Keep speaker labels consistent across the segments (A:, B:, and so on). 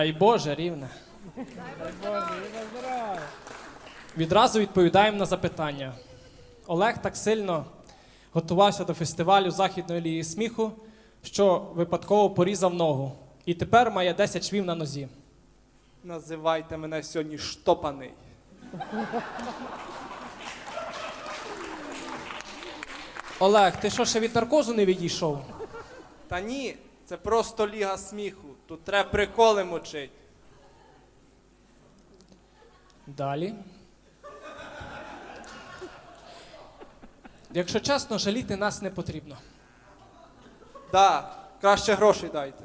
A: Дай Боже, рівне. Відразу відповідаємо на запитання. Олег так сильно готувався до фестивалю Західної ліги сміху, що випадково порізав ногу. І тепер має 10 швів на нозі.
B: Називайте мене сьогодні штопаний.
A: Олег, ти що ще від наркозу не відійшов?
B: Та ні, це просто ліга сміху. Тут треба приколи мочить.
A: Далі. Якщо чесно, жаліти нас не потрібно.
B: Да, краще грошей дайте.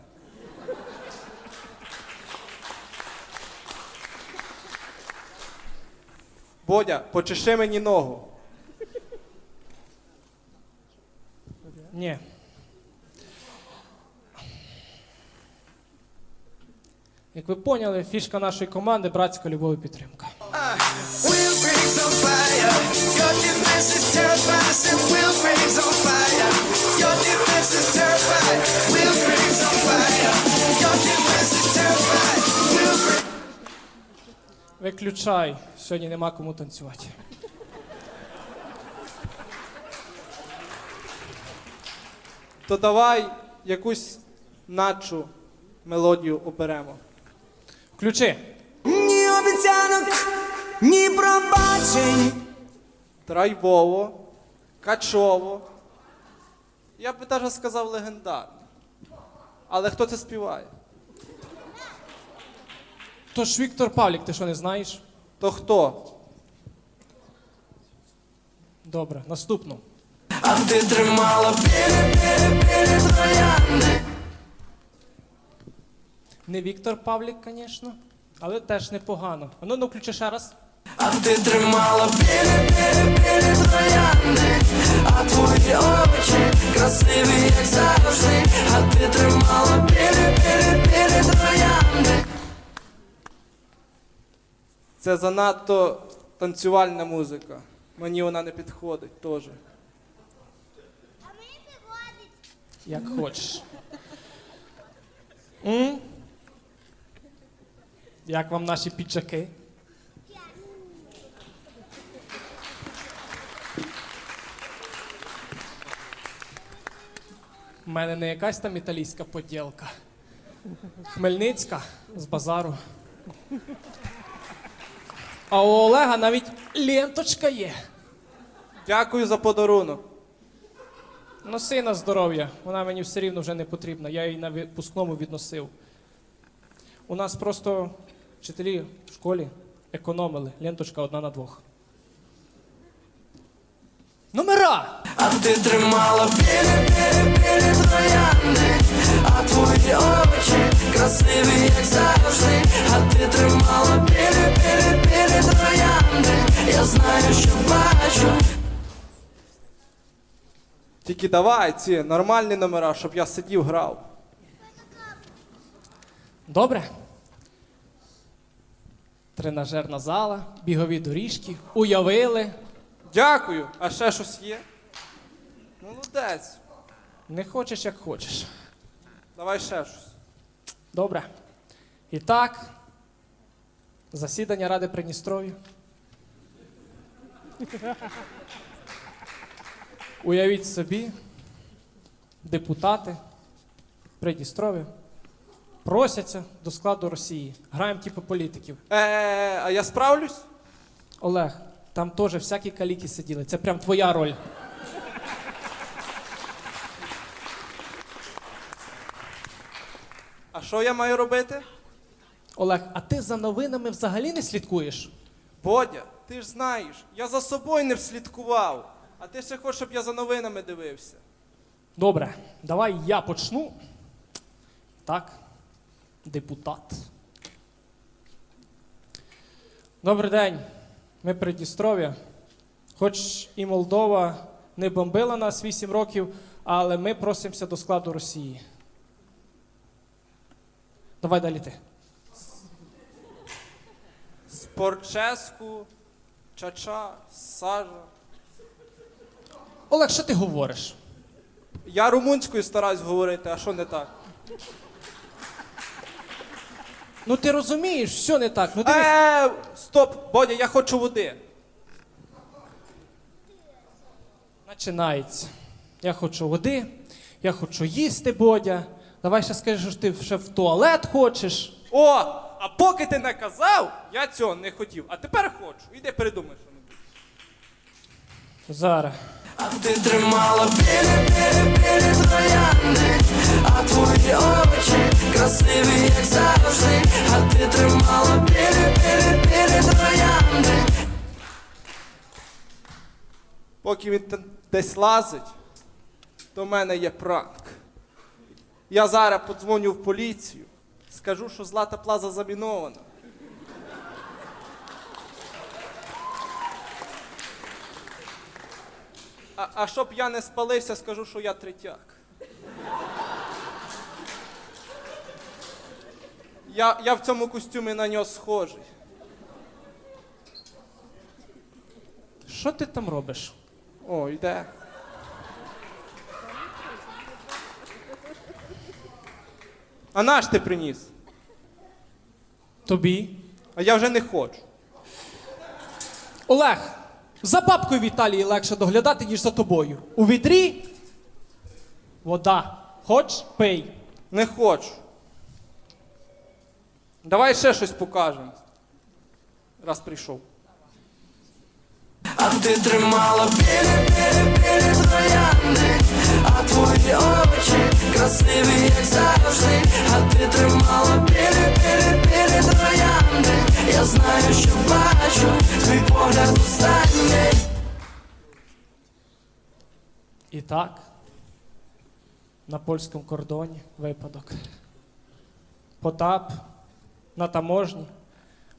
B: Бодя, почеши мені ногу.
A: Ні. Як ви поняли, фішка нашої команди братська любов і підтримка. Виключай, сьогодні нема кому танцювати.
B: То давай якусь начу мелодію оберемо.
A: Включи.
C: Ні обіцянок, ні пробачень.
B: Драйвово, качово. Я би навіть сказав легендарно. Але хто це співає?
A: То ж Віктор Павлік, ти що не знаєш?
B: То хто?
A: Добре, наступну.
C: А ти тримала біля, біля, біля троянди.
A: Не Віктор Павлік, звісно, але теж непогано. А ну, ну включи ще раз.
C: А ти тримала біля, біля, біля троянди. А твої очі красиві, як завжди. А ти тримала біля, біля, біля троянди.
B: Це занадто танцювальна музика. Мені вона не підходить теж. А мені підходить.
A: Як хочеш. М? Як вам наші піджаки? У мене не якась там італійська поділка. Хмельницька з базару. А у Олега навіть ленточка є.
B: Дякую за подарунок.
A: Носи на здоров'я, вона мені все рівно вже не потрібна. Я її на випускному відносив. У нас просто вчителі в школі економили. Ленточка одна на двох. Номера!
C: А ти тримала біля, біля, біля троянди. А твої очі красиві, як завжди. А ти тримала біля, біля, біля троянди. Я знаю, що бачу.
B: Тільки давай ці нормальні номера, щоб я сидів грав.
A: Добре. Тренажерна зала, бігові доріжки, уявили.
B: Дякую. А ще щось є? Молодець.
A: Не хочеш, як хочеш.
B: Давай ще щось.
A: Добре. І так, засідання Ради Придністров'я. Уявіть собі, депутати Придністров'я просяться до складу Росії. Граємо типу політиків.
B: Е, а я справлюсь?
A: Олег, там теж всякі каліки сиділи. Це прям твоя роль.
B: А що я маю робити?
A: Олег, а ти за новинами взагалі не слідкуєш?
B: Бодя, ти ж знаєш, я за собою не вслідкував. А ти ще хочеш, щоб я за новинами дивився.
A: Добре, давай я почну. Так, депутат. Добрий день. Ми Придністров'я. Хоч і Молдова не бомбила нас 8 років, але ми просимося до складу Росії. Давай далі ти.
B: Спорческу, чача, сажа.
A: Олег, що ти говориш?
B: Я румунською стараюсь говорити, а що не так?
A: Ну ти розумієш, все не так. Ну дивись.
B: Е, стоп, Бодя, я хочу води.
A: Починається. Я хочу води, я хочу їсти, Бодя. Давай ще скажеш, що ти ще в туалет хочеш.
B: О, а поки ти не казав, я цього не хотів. А тепер хочу. Іди передумай, що.
A: Зараз.
C: А ти тримала білі, білі, білі троянди,
B: Поки він десь лазить, то в мене є пранк. Я зараз подзвоню в поліцію, скажу, що злата плаза замінована. А, а щоб я не спалився, скажу, що я третяк. Я, я в цьому костюмі на нього схожий.
A: Що ти там робиш?
B: О, йде. А наш ти приніс?
A: Тобі.
B: А я вже не хочу.
A: Олег, за бабкою в Італії легше доглядати, ніж за тобою. У відрі вода. Хоч пий.
B: Не хочу. Давай ще щось покажемо. Раз прийшов.
C: Ти тримала білі, білі, білі троянди, а твої очі красиві, як завжди, а ти тримала білі, білі, білі троянди. Я знаю, що бачу, твій погляд останній.
A: І так, на польському кордоні випадок. Потап на таможні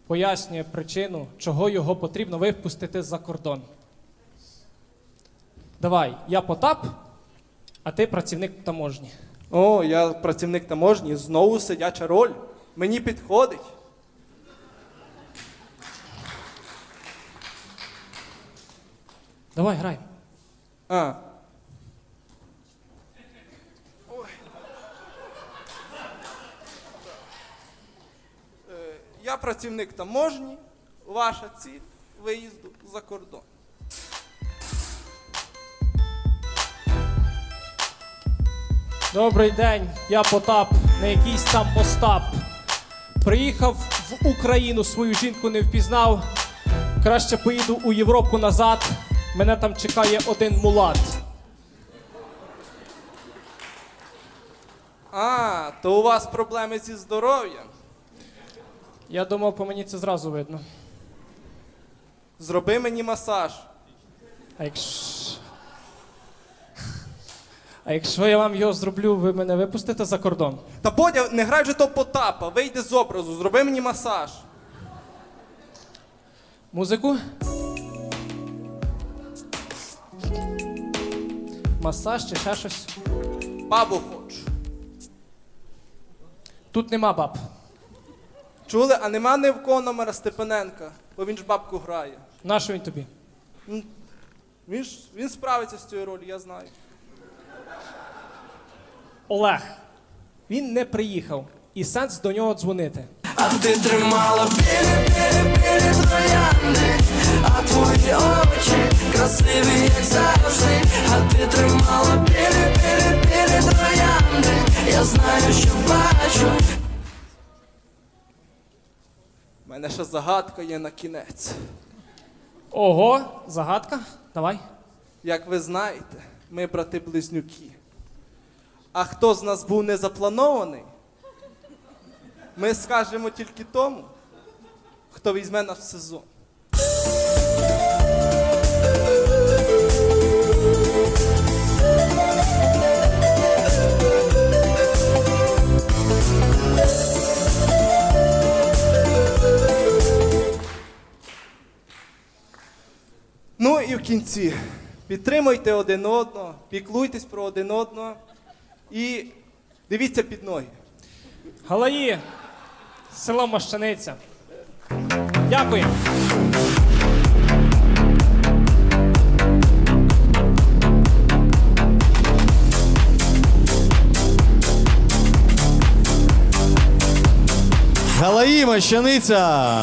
A: пояснює причину, чого його потрібно випустити за кордон. Давай, я Потап, а ти працівник таможні.
B: О, я працівник таможні, знову сидяча роль. Мені підходить.
A: Давай, грай.
B: А. Ой. Е, Я працівник таможні. Ваша ціль виїзду за кордон.
A: Добрий день, я Потап, не якийсь там Остап. Приїхав в Україну, свою жінку не впізнав. Краще поїду у Європу назад. Мене там чекає один мулат.
B: А, то у вас проблеми зі здоров'ям.
A: Я думав, по мені це зразу видно.
B: Зроби мені масаж.
A: А якщо. А якщо я вам його зроблю, ви мене випустите за кордон?
B: Та Бодя, не грай же то Потапа, вийди з образу, зроби мені масаж.
A: Музику? Масаж чи ще щось?
B: Бабу хочу.
A: Тут нема баб.
B: Чули, а нема ні в кого номера Степаненка, бо він ж бабку грає.
A: Нащо він тобі?
B: Він ж він справиться з цією ролью, я знаю.
A: Олег. Він не приїхав. І сенс до нього дзвонити.
C: А ти тримала білі, білі, білі троянди, а твої очі красиві, як завжди, а ти тримала білі, білі, білі троянди. Я знаю, що бачу,
B: У мене ще загадка є на кінець.
A: Ого, загадка. Давай.
B: Як ви знаєте, ми брати-близнюки. А хто з нас був не запланований, ми скажемо тільки тому, хто візьме нас в сезон. Ну і в кінці підтримуйте один одного, піклуйтесь про один одного і дивіться під ноги.
A: Галаї. Село Мощаниця. Дякую.
D: Галаї Слава їм, щаниця!